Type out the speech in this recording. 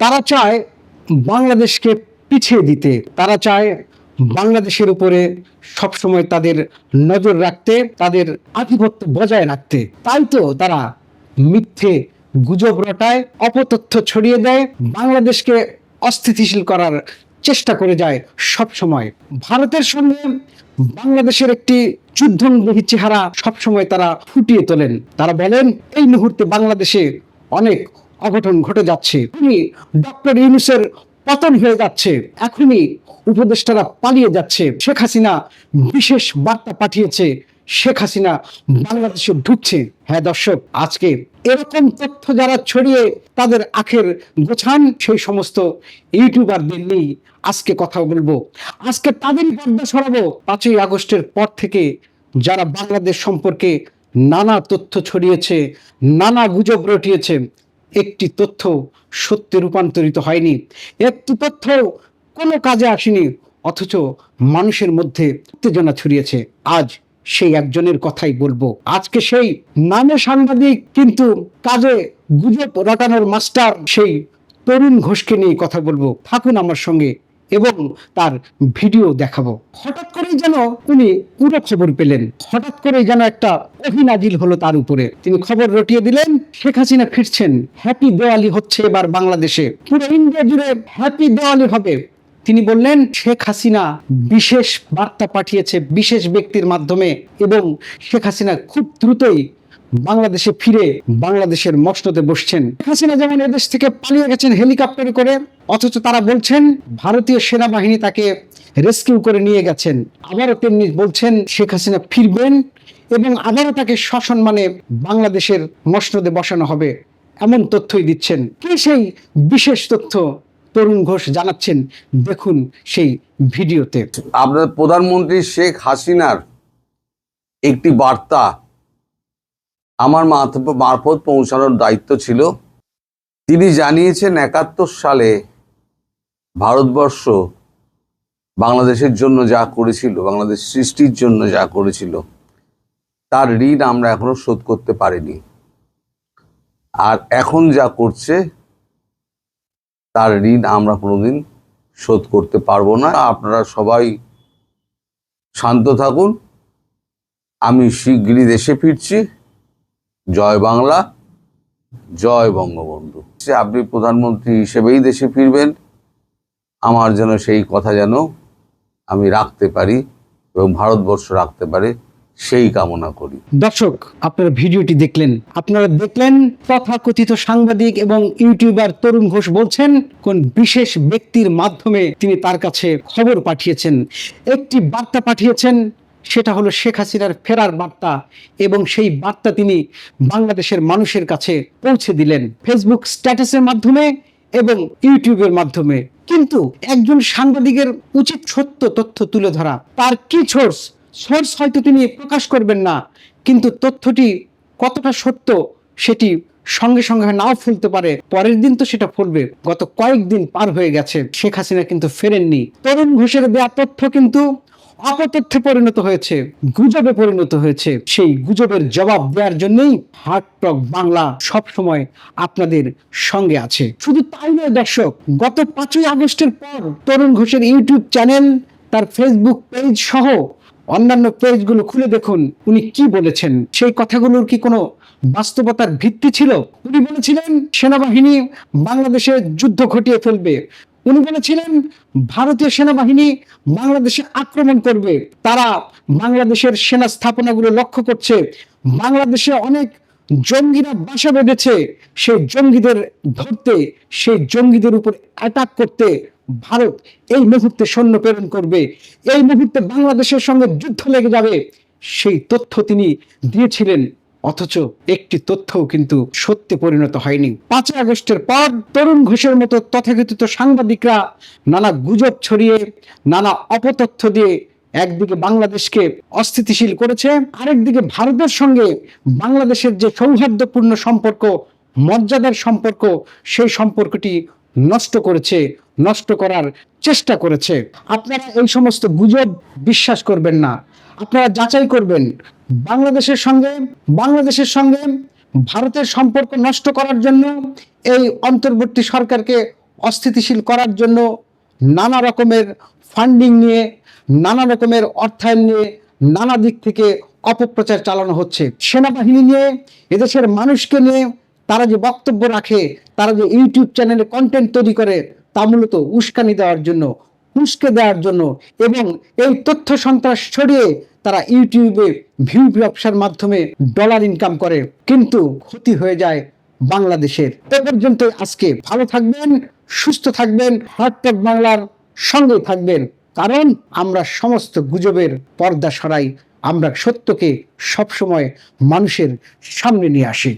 তারা চায় বাংলাদেশকে পিছিয়ে দিতে। তারা চায় বাংলাদেশের উপরে সবসময় তাদের নজর রাখতে, তাদের আধিপত্য বজায় রাখতে। তাই তো তারা মিথ্যে গুজব রটায়, অপতথ্য ছড়িয়ে দেয়, বাংলাদেশকে অস্থিতিশীল করার চেষ্টা করে যায় সব সময় ভারতের সঙ্গে বাংলাদেশের একটি যুদ্ধংবাহী চেহারা সবসময় তারা ফুটিয়ে তোলেন। তারা বলেন, এই মুহূর্তে বাংলাদেশে অনেক অঘটন ঘটে যাচ্ছে। ডক্টর ইউনুসের পতন হয়ে যাচ্ছে। এখনই উপদেষ্টারা পালিয়ে যাচ্ছে। শেখ হাসিনা বিশেষ বার্তা পাঠিয়েছে। শেখ হাসিনা বাংলাদেশে ঢুকছে। হ্যাঁ দর্শক, আজকে এরকম তথ্য যারা ছড়িয়ে তাদের আখের গোছান, সেই সমস্ত ইউটিউবারদের নিয়ে আজকে কথা বলব। আজকে তাদেরই পর্দা সরাবো। পাঁচই আগস্টের পর থেকে যারা বাংলাদেশ সম্পর্কে নানা তথ্য ছড়িয়েছে, নানা গুজব রটিয়েছে একটি তথ্য সত্যে রূপান্তরিত হয়নি। একটি তথ্য কোনো কাজে আসেনি, অথচ মানুষের মধ্যে উত্তেজনা ছড়িয়েছে। আজ সেই একজনের কথাই বলব। আজকে সেই নামে সাংবাদিক কিন্তু কাজে গুজব রটানোর মাস্টার সেই তরুণ ঘোষকে নিয়ে কথা বলব। থাকুন আমার সঙ্গে এবং তার ভিডিও দেখাবো। হঠাৎ করেই যেন উনি পুরো খবর পেলেন। হঠাৎ করেই যেন একটা অভিনাজিল হলো তার উপরে। তিনি খবর রটিয়ে দিলেন, শেখ হাসিনা ফিরছেন। হ্যাপি দেওয়ালি হচ্ছে এবার বাংলাদেশে। পুরো ইন্ডিয়া জুড়ে হ্যাপি দেওয়ালি হবে। তিনি বললেন, শেখ হাসিনা বিশেষ বার্তা পাঠিয়েছে বিশেষ ব্যক্তির মাধ্যমে এবং শেখ হাসিনা খুব দ্রুতই বাংলাদেশে ফিরে বাংলাদেশের মসনদে বসছেন। হাসিনা যেমন এদেশ থেকে পালিয়ে গেছেন হেলিকপ্টারে করে, অথচ তারা বলছেন ভারতীয় সেনাবাহিনী তাকে রেস্কিউ করে নিয়ে গেছেন। আবারও তেমনি বলছেন শেখ হাসিনা ফিরবেন এবং আবারও তাকে সসম্মানে বাংলাদেশের মসনদে বসানো হবে, এমন তথ্যই দিচ্ছেন। কি সেই বিশেষ তথ্য? তরুণ ঘোষ জানাচ্ছেন, দেখুন সেই ভিডিওতে। আপনার প্রধানমন্ত্রী শেখ হাসিনার একটি বার্তা আমার মারফত পৌঁছানোর দায়িত্ব ছিল। তিনি জানিয়েছেন একাত্তর সালে ভারতবর্ষ বাংলাদেশের জন্য যা করেছিল, বাংলাদেশ সৃষ্টির জন্য যা করেছিল, তার ঋণ আমরা এখনও শোধ করতে পারিনি। আর এখন যা করছে, তার ঋণ আমরা কোনোদিন শোধ করতে পারব না। আপনারা সবাই শান্ত থাকুন। আমি শিগগিরই দেশে ফিরছি। জয় বাংলা, জয় বঙ্গবন্ধু। আপনি প্রধানমন্ত্রী হিসেবেই দেশে ফিরবেন। আমার যেন সেই কথা যেন আমি রাখতে পারি এবং ভারতবর্ষ রাখতে পারে, সেই কামনা করি। দর্শক, আপনারা ভিডিওটি দেখলেন। আপনারা দেখলেন তথাকথিত সাংবাদিক এবং ইউটিউবার তরুণ ঘোষ বলছেন, কোন বিশেষ ব্যক্তির মাধ্যমে তিনি তার কাছে খবর পাঠিয়েছেন। একটি বার্তা পাঠিয়েছেন সেটা হলো শেখ হাসিনার ফেরার বার্তা এবং সেই বার্তা তিনি বাংলাদেশের মানুষের কাছে পৌঁছে দিলেন ফেসবুক স্ট্যাটাসের মাধ্যমে এবং ইউটিউবের মাধ্যমে। কিন্তু একজন সাংবাদিকের উচিত সত্য তথ্য তুলে ধরা, তার কি সোর্স সোর্স হয়তো তিনি প্রকাশ করবেন না, কিন্তু তথ্যটি কতটা সত্য সেটি সঙ্গে সঙ্গে নাও ফুলতে পারে। পরের দিন তো সেটা ফুলবে। গত কয়েকদিন পার হয়ে গেছে। শেখ হাসিনা কিন্তু ফেরেননি। তরুণ ঘোষের দেওয়া তথ্য কিন্তু অপতথ্যে পরিণত হয়েছে, গুজবে পরিণত হয়েছে। সেই গুজবের জবাব দেওয়ার জন্যই হার্ট টক বাংলা সব সময় আপনাদের সঙ্গে আছে। শুধু তাই নয় দর্শক, গত পাঁচই আগস্টের পর তরুণ ঘোষের ইউটিউব চ্যানেল, তার ফেসবুক পেজ সহ অন্যান্য পেজগুলো খুলে দেখুন, উনি কি বলেছেন। সেই কথাগুলোর কি কোনো বাস্তবতার ভিত্তি ছিল? উনি বলেছিলেন, সেনাবাহিনী বাংলাদেশে যুদ্ধ ঘটিয়ে ফেলবে। উনি বলেছিলেন, ভারতীয় সেনাবাহিনী বাংলাদেশে আক্রমণ করবে। তারা বাংলাদেশের সেনা স্থাপনাগুলো লক্ষ্য করছে। বাংলাদেশে অনেক জঙ্গিরা বাসা বেঁধেছে। সেই জঙ্গিদের ধরতে, সেই জঙ্গিদের উপর অ্যাটাক করতে ভারত এই মুহূর্তে সৈন্য প্রেরণ করবে। এই মুহূর্তে বাংলাদেশের সঙ্গে যুদ্ধ লেগে যাবে। সেই তথ্য তিনি দিয়েছিলেন। অথচ একটি তথ্যও কিন্তু সত্যে পরিণত হয়নি। পাঁচই আগস্টের পর তরুণ ঘোষের মতো তথাকথিত সাংবাদিকরা নানা গুজব ছড়িয়ে, নানা অপতথ্য দিয়ে একদিকে বাংলাদেশকে অস্থিতিশীল করেছে, আরেকদিকে ভারতের সঙ্গে বাংলাদেশের যে সৌহার্দ্যপূর্ণ সম্পর্ক, মর্যাদার সম্পর্ক, সেই সম্পর্কটি নষ্ট করেছে, নষ্ট করার চেষ্টা করেছে। আপনারা এই সমস্ত গুজব বিশ্বাস করবেন না। আপনারা যাচাই করবেন বাংলাদেশের সঙ্গে বাংলাদেশের সঙ্গে ভারতের সম্পর্ক নষ্ট করার জন্য, এই অন্তর্বর্তী সরকারকে অস্থিতিশীল করার জন্য নানা রকমের ফান্ডিং নিয়ে, নানা রকমের অর্থায়ন নিয়ে নানা দিক থেকে অপপ্রচার চালানো হচ্ছে। সেনাবাহিনী নিয়ে, এদেশের মানুষকে নিয়ে তারা যে বক্তব্য রাখে, তারা যে ইউটিউব চ্যানেলে কন্টেন্ট তৈরি করে, তা মূলত উস্কানি দেওয়ার জন্য উস্কে দেওয়ার জন্য এবং এই তথ্য সন্ত্রাস ছড়িয়ে তারা ইউটিউবে ভিউ ব্যবসার মাধ্যমে ডলার ইনকাম করে, কিন্তু ক্ষতি হয়ে যায় বাংলাদেশের। এ পর্যন্ত আজকে। ভালো থাকবেন, সুস্থ থাকবেন হার্টটক বাংলার সঙ্গে থাকবেন, কারণ আমরা সমস্ত গুজবের পর্দা সরাই, আমরা সত্যকে সবসময় মানুষের সামনে নিয়ে আসি।